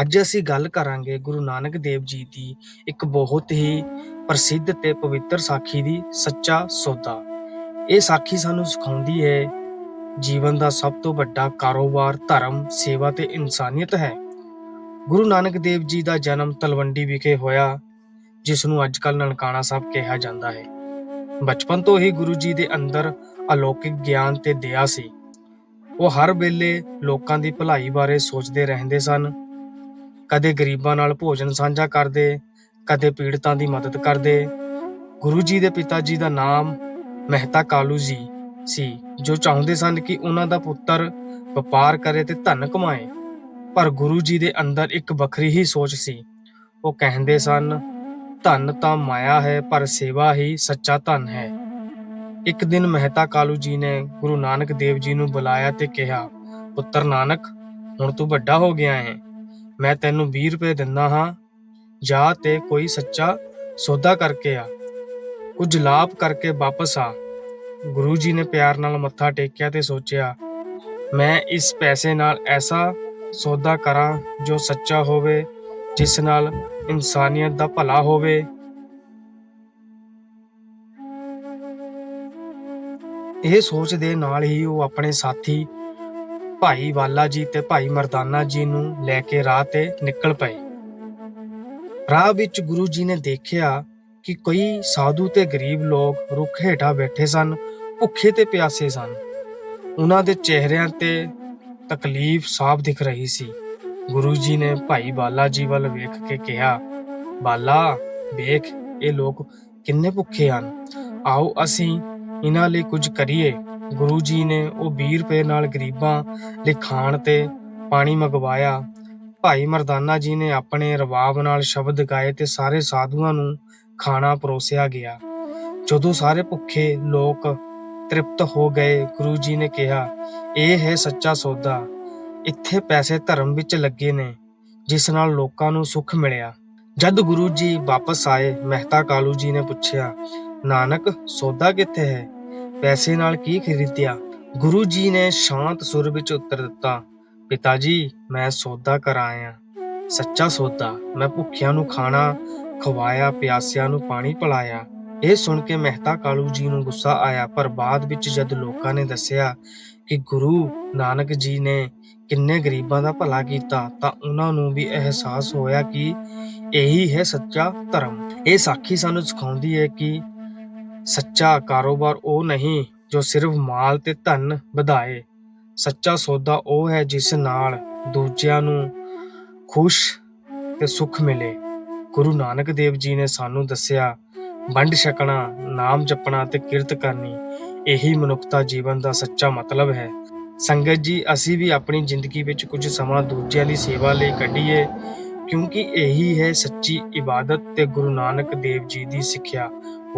ਅੱਜ ਅਸੀਂ ਗੱਲ ਕਰਾਂਗੇ ਗੁਰੂ ਨਾਨਕ ਦੇਵ ਜੀ ਦੀ ਇੱਕ ਬਹੁਤ ਹੀ ਪ੍ਰਸਿੱਧ ਤੇ ਪਵਿੱਤਰ ਸਾਖੀ ਦੀ, ਸੱਚਾ ਸੌਦਾ। ਇਹ ਸਾਖੀ ਸਾਨੂੰ ਸਿਖਾਉਂਦੀ ਹੈ, ਜੀਵਨ ਦਾ ਸਭ ਤੋਂ ਵੱਡਾ ਕਾਰੋਬਾਰ, ਧਰਮ, ਸੇਵਾ ਤੇ ਇਨਸਾਨੀਅਤ ਹੈ। ਗੁਰੂ ਨਾਨਕ ਦੇਵ ਜੀ ਦਾ ਜਨਮ ਤਲਵੰਡੀ ਵਿਖੇ ਹੋਇਆ ਜਿਸ ਨੂੰ ਅੱਜਕੱਲ ਨਨਕਾਣਾ ਸਾਹਿਬ ਕਿਹਾ ਜਾਂਦਾ ਹੈ। ਬਚਪਨ ਤੋਂ ਹੀ ਗੁਰੂ ਜੀ ਦੇ ਅੰਦਰ ਅਲੌਕਿਕ ਗਿਆਨ ਤੇ ਦਇਆ ਸੀ। ਉਹ ਹਰ ਵੇਲੇ ਲੋਕਾਂ ਦੀ ਭਲਾਈ ਬਾਰੇ ਸੋਚਦੇ ਰਹਿੰਦੇ ਸਨ। ਕਦੇ ਗਰੀਬਾਂ ਨਾਲ ਭੋਜਨ ਸਾਂਝਾ ਕਰਦੇ, ਕਦੇ ਪੀੜਤਾਂ ਦੀ ਮਦਦ ਕਰਦੇ। ਗੁਰੂ ਜੀ ਦੇ ਪਿਤਾ ਜੀ ਦਾ ਨਾਮ ਮਹਿਤਾ ਕਾਲੂ ਜੀ ਸੀ, ਜੋ ਚਾਹੁੰਦੇ ਸਨ ਕਿ ਉਹਨਾਂ ਦਾ ਪੁੱਤਰ ਵਪਾਰ ਕਰੇ ਤੇ ਧਨ ਕਮਾਏ। ਪਰ ਗੁਰੂ ਜੀ ਦੇ ਅੰਦਰ ਇੱਕ ਵੱਖਰੀ ਹੀ ਸੋਚ ਸੀ। ਉਹ ਕਹਿੰਦੇ ਸਨ, ਧਨ ਤਾਂ ਮਾਇਆ ਹੈ, ਪਰ ਸੇਵਾ ਹੀ ਸੱਚਾ ਧਨ ਹੈ। ਇੱਕ ਦਿਨ ਮਹਿਤਾ ਕਾਲੂ ਜੀ ਨੇ ਗੁਰੂ ਨਾਨਕ ਦੇਵ ਜੀ ਨੂੰ ਬੁਲਾਇਆ ਤੇ ਕਿਹਾ, ਪੁੱਤਰ ਨਾਨਕ, ਹੁਣ ਤੂੰ ਵੱਡਾ ਹੋ ਗਿਆ ਹੈ। ਮੈਂ ਤੈਨੂੰ 20 ਰੁਪਏ ਦਿੰਦਾ ਹਾਂ, ਜਾ ਤੇ ਕੋਈ ਸੱਚਾ ਸੌਦਾ ਕਰਕੇ ਆ। ਕੁਝ ਲਾਭ ਕਰਕੇ ਵਾਪਸ ਆ। ਗੁਰੂ ਜੀ ਨੇ ਪਿਆਰ ਨਾਲ ਮੱਥਾ ਟੇਕਿਆ ਤੇ ਸੋਚਿਆ, ਮੈਂ ਇਸ ਪੈਸੇ ਨਾਲ ਐਸਾ ਸੌਦਾ ਕਰਾਂ ਜੋ ਸੱਚਾ ਹੋਵੇ, ਜਿਸ ਨਾਲ ਇਨਸਾਨੀਅਤ ਦਾ ਭਲਾ ਹੋਵੇ। ਇਹ ਸੋਚ ਦੇ ਨਾਲ ਹੀ ਉਹ ਆਪਣੇ ਸਾਥੀ ਭਾਈ ਵਾਲਾ ਜੀ ਤੇ ਭਾਈ ਮਰਦਾਨਾ ਜੀ ਨੂੰ ਲੈ ਕੇ ਰਾਹ ਤੇ ਨਿਕਲ ਪਏ। ਰਾਹ ਵਿੱਚ ਗੁਰੂ ਜੀ ਨੇ ਦੇਖਿਆ ਕਿ ਕੋਈ ਸਾਧੂ ਤੇ ਗਰੀਬ ਲੋਕ ਰੁੱਖ ਹੇਠਾਂ ਬੈਠੇ ਸਨ, ਭੁੱਖੇ ਤੇ ਪਿਆਸੇ ਸਨ। ਉਹਨਾਂ ਦੇ ਚਿਹਰਿਆਂ ਤੇ ਤਕਲੀਫ ਸਾਫ਼ ਦਿਖ ਰਹੀ ਸੀ। ਗੁਰੂ ਜੀ ਨੇ ਭਾਈ ਬਾਲਾ ਜੀ ਵੱਲ ਵੇਖ ਕੇ ਕਿਹਾ ਬਾਲਾ ਵੇਖ, ਇਹ ਲੋਕ ਕਿੰਨੇ ਭੁੱਖੇ ਹਨ। ਆਓ ਅਸੀਂ ਇਹਨਾਂ ਲਈ ਕੁਝ ਕਰੀਏ। ਗੁਰੂ ਜੀ ਨੇ ਉਹ 20 ਰੁਪਏ ਨਾਲ ਗਰੀਬਾਂ ਲਈ ਖਾਣ ਤੇ ਪਾਣੀ ਮੰਗਵਾਇਆ। ਭਾਈ ਮਰਦਾਨਾ ਜੀ ਨੇ ਆਪਣੇ ਰਵਾਬ ਨਾਲ ਸ਼ਬਦ ਗਾਏ ਤੇ ਸਾਰੇ ਸਾਧੂਆਂ ਨੂੰ ਖਾਣਾ ਪਰੋਸਿਆ ਗਿਆ। ਜਦੋਂ ਸਾਰੇ ਭੁੱਖੇ ਲੋਕ ਤ੍ਰਿਪਤ ਹੋ ਗਏ, ਗੁਰੂ ਜੀ ਨੇ ਕਿਹਾ, ਇਹ ਹੈ ਸੱਚਾ ਸੌਦਾ। ਇੱਥੇ ਪੈਸੇ ਧਰਮ ਵਿੱਚ ਲੱਗੇ ਨੇ, ਜਿਸ ਨਾਲ ਲੋਕਾਂ ਨੂੰ ਸੁੱਖ ਮਿਲਿਆ। ਜਦ ਗੁਰੂ ਜੀ ਵਾਪਸ ਆਏ, ਮਹਿਤਾ ਕਾਲੂ ਜੀ ਨੇ ਪੁੱਛਿਆ, ਨਾਨਕ, ਸੌਦਾ ਕਿੱਥੇ ਹੈ? ਪੈਸੇ ਨਾਲ ਕੀ ਖਰੀਦਿਆ? ਗੁਰੂ ਜੀ ਨੇ ਸ਼ਾਂਤ ਸੁਰ ਵਿੱਚ ਉੱਤਰ ਦਿੱਤਾ, ਪਿਤਾ ਜੀ, ਮੈਂ ਸੌਦਾ ਕਰਾਇਆ ਸੱਚਾ ਸੌਦਾ, ਮੈਂ ਭੁੱਖਿਆਂ ਨੂੰ ਖਾਣਾ, ਖਵਾਇਆ, ਪਿਆਸਿਆਂ ਨੂੰ ਪਾਣੀ ਪਿਲਾਇਆ। ਇਹ ਸੁਣ ਕੇ ਮਹਿਤਾ ਕਾਲੂ ਜੀ ਨੂੰ ਗੁੱਸਾ ਆਇਆ, ਪਰ ਬਾਅਦ ਵਿੱਚ ਜਦ ਲੋਕਾਂ ਨੇ ਦੱਸਿਆ ਕਿ ਗੁਰੂ ਨਾਨਕ ਜੀ ਨੇ ਕਿੰਨੇ ਗਰੀਬਾਂ ਦਾ ਭਲਾ ਕੀਤਾ, ਤਾਂ ਉਹਨਾਂ ਨੂੰ ਵੀ ਅਹਿਸਾਸ ਹੋਇਆ ਕਿ ਇਹੀ ਹੈ ਸੱਚਾ ਧਰਮ। ਇਹ ਸਾਖੀ ਸਾਨੂੰ ਸਿਖਾਉਂਦੀ ਹੈ ਕਿ ਸੱਚਾ ਕਾਰੋਬਾਰ ਉਹ ਨਹੀਂ ਜੋ ਸਿਰਫ ਮਾਲ ਤੇ ਧਨ ਵਧਾਏ। ਸੱਚਾ ਸੌਦਾ ਉਹ ਹੈ ਜਿਸ ਨਾਲ ਦੂਜਿਆਂ ਨੂੰ ਖੁਸ਼ ਤੇ ਸੁੱਖ ਮਿਲੇ। ਗੁਰੂ ਨਾਨਕ ਦੇਵ ਜੀ ਨੇ ਸਾਨੂੰ ਦੱਸਿਆ, ਵੰਡ ਛਕਣਾ, ਨਾਮ ਜਪਣਾ ਤੇ ਕਿਰਤ ਕਰਨੀ, ਇਹੀ ਮਨੁੱਖਤਾ ਜੀਵਨ ਦਾ ਸੱਚਾ ਮਤਲਬ ਹੈ। ਸੰਗਤ ਜੀ, ਅਸੀਂ ਵੀ ਆਪਣੀ ਜ਼ਿੰਦਗੀ ਵਿੱਚ ਕੁਝ ਸਮਾਂ ਦੂਜਿਆਂ ਦੀ ਸੇਵਾ ਲਈ ਕੱਢੀਏ, ਕਿਉਂਕਿ ਇਹੀ ਹੈ ਸੱਚੀ ਇਬਾਦਤ ਤੇ ਗੁਰੂ ਨਾਨਕ ਦੇਵ ਜੀ ਦੀ ਸਿੱਖਿਆ।